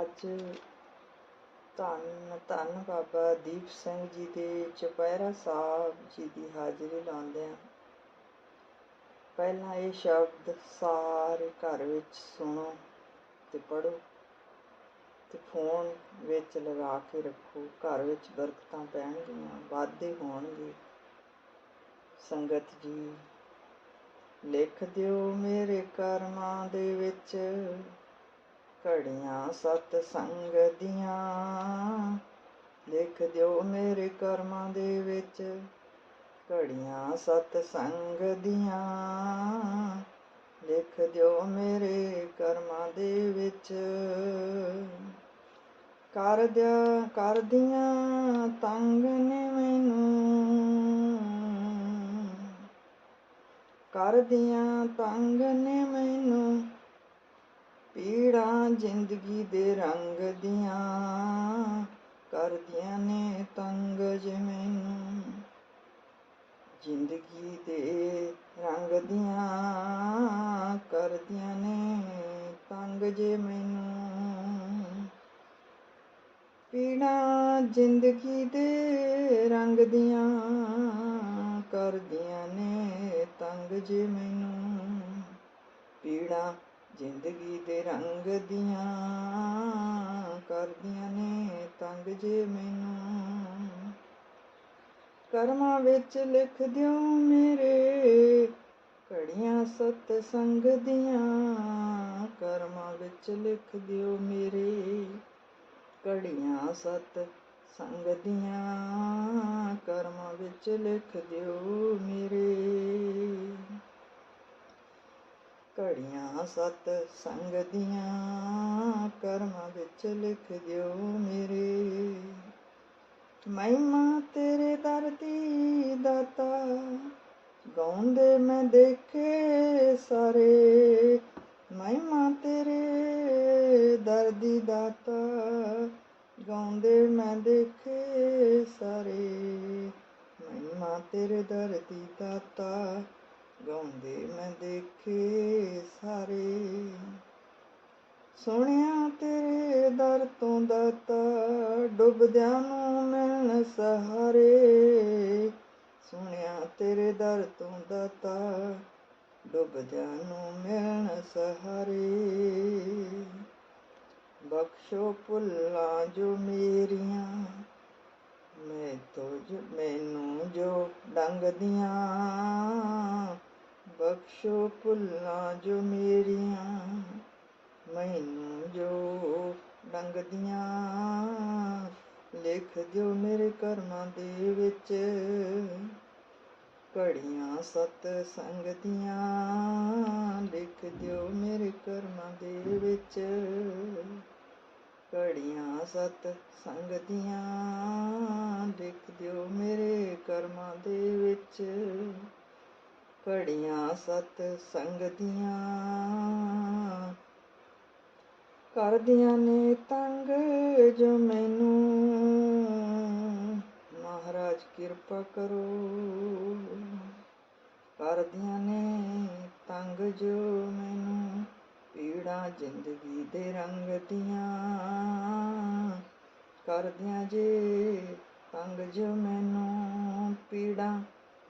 ਅੱਜ ਧੰਨ ਧੰਨ ਬਾਬਾ ਦੀਪ ਸਿੰਘ ਜੀ ਦੇ ਚੁਪਹਿਰਾ ਸਾਹਿਬ ਜੀ ਦੀ ਹਾਜ਼ਰੀ ਲਾਉਂਦੇ ਹਾਂ ਪਹਿਲਾਂ ਇਹ ਸ਼ਬਦ ਸਾਰੇ ਘਰ ਵਿੱਚ ਸੁਣੋ ਤੇ ਪੜੋ ਤੇ ਫੋਨ ਵਿੱਚ ਲਗਾ ਕੇ ਰੱਖੋ, ਘਰ ਵਿੱਚ ਬਰਕਤਾਂ ਪੈਣਗੀਆਂ, ਵਾਧੇ ਹੋਣਗੇ। ਸੰਗਤ ਜੀ, ਲਿਖ ਦਿਓ ਮੇਰੇ ਕਰਮਾਂ ਦੇ ਵਿੱਚ। ਘੜੀਆਂ ਸਤ ਸੰਗ ਦੀਆਂ। ਲਿਖ ਦਿਓ ਮੇਰੇ ਕਰਮਾਂ ਦੇ ਵਿੱਚ, ਘੜੀਆਂ ਸਤ ਸੰਗ ਦੀਆਂ। ਲਿਖ ਦਿਓ ਮੇਰੇ ਕਰਮਾਂ ਦੇ ਵਿੱਚ ਕਰ ਦਿਆ ਕਰਦੀਆਂ ਤੰਗ ਨੇ ਮੈਨੂੰ। ਕਰਦੀਆਂ ਤੰਗ ਨੇ ਮੈਨੂੰ ਪੀੜਾਂ ਜ਼ਿੰਦਗੀ ਦੇ ਰੰਗ ਦੀਆਂ ਕਰਦੀਆਂ ਨੇ ਤੰਗ ਜੇ ਮੈਨੂੰ ਜ਼ਿੰਦਗੀ ਦੇ ਰੰਗ ਦੀਆਂ ਕਰਦੀਆਂ ਨੇ ਤੰਗ ਜੇ ਮੈਨੂੰ ਪੀੜਾਂ ਜ਼ਿੰਦਗੀ ਦੇ ਰੰਗ ਦੀਆਂ ਕਰਦੀਆਂ ਨੇ ਤੰਗ ਜੇ ਮੈਨੂੰ ਜ਼ਿੰਦਗੀ ਦੇ ਰੰਗ ਦੀਆਂ ਕਰਦੀਆਂ ਨੇ ਤੰਗ ਜੇ ਮੈਨੂੰ। ਕਰਮਾਂ ਵਿੱਚ ਲਿਖ ਦਿਓ ਮੇਰੇ ਘੜੀਆਂ ਸਤ ਸੰਗ ਦੀਆਂ। ਕਰਮਾਂ ਵਿੱਚ ਲਿਖ ਦਿਓ ਮੇਰੇ ਘੜੀਆਂ ਸਤ ਸੰਗ ਦੀਆਂ। ਕਰਮਾਂ ਵਿੱਚ ਲਿਖ ਦਿਓ ਮੇਰੇ ਘੜੀਆਂ ਸਤ ਸੰਗ ਦੀਆਂ, ਕਰਮਾਂ ਵਿੱਚ ਲਿਖ ਦਿਓ ਮੇਰੇ। ਮਹਿਮਾ ਤੇਰੇ ਦਰ ਦੀ ਦਾਤਾ, ਗਾਉਂਦੇ ਮੈਂ ਦੇਖੇ ਸਾਰੇ। ਮਹਿਮਾ ਤੇਰੇ ਦਰ ਦੀ ਦਾਤਾ, ਗਾਉਂਦੇ ਮੈਂ ਦੇਖੇ ਸਾਰੇ। ਮਹਿਮਾ ਤੇਰੇ ਦਰ ਦੀ ਦਾਤਾ ਗਾਉਂਦੇ ਮੈਂ ਦੇਖੇ ਸਾਰੇ। ਸੁਣਿਆ ਤੇਰੇ ਦਰ ਤੋਂ ਦਾਤਾ ਡੁੱਬਦਿਆਂ ਨੂੰ ਮਿਲਣ ਸਹਾਰੇ। ਸੁਣਿਆ ਤੇਰੇ ਦਰ ਤੋਂ ਦਾਤਾ ਡੁੱਬਦਿਆਂ ਨੂੰ ਮਿਲਣ ਸਹਾਰੇ। ਬਖਸ਼ੋ ਭੁੱਲਾਂ ਜੋ ਮੇਰੀਆਂ, ਮੈਂ ਤੋ ਜੋ ਮੈਨੂੰ ਜੋ ਡੰਗਦੀਆਂ। ਬਖਸ਼ੋ ਭੁੱਲਾਂ ਜੋ ਮੇਰੀਆਂ, ਮੈਨੂੰ ਜੋ ਡੰਗਦੀਆਂ। ਲਿਖ ਦਿਓ ਮੇਰੇ ਕਰਮਾਂ ਦੇ ਵਿੱਚ, ਘੜੀਆਂ ਸਤ ਸੰਗ ਦੀਆਂ। ਲਿਖ ਦਿਓ ਮੇਰੇ ਕਰਮਾਂ ਦੇ ਵਿੱਚ, ਘੜੀਆਂ ਸਤ ਸੰਗ ਦੀਆਂ। ਲਿਖ ਦਿਓ ਮੇਰੇ ਕਰਮਾਂ ਦੇ ਵਿੱਚ ਘੜੀਆਂ ਸਤ ਸੰਗ ਦੀਆਂ। ਕਰਦੀਆਂ ਨੇ ਤੰਗ ਜੋ ਮੈਨੂੰ। ਮਹਾਰਾਜ ਕਿਰਪਾ ਕਰੋ। ਕਰਦੀਆਂ ਨੇ ਤੰਗ ਜੋ ਮੈਨੂੰ, ਪੀੜਾਂ ਜ਼ਿੰਦਗੀ ਦੇ ਰੰਗ ਦੀਆਂ। ਕਰਦੀਆਂ ਜੇ ਤੰਗ ਜੋ ਮੈਨੂੰ, ਪੀੜਾਂ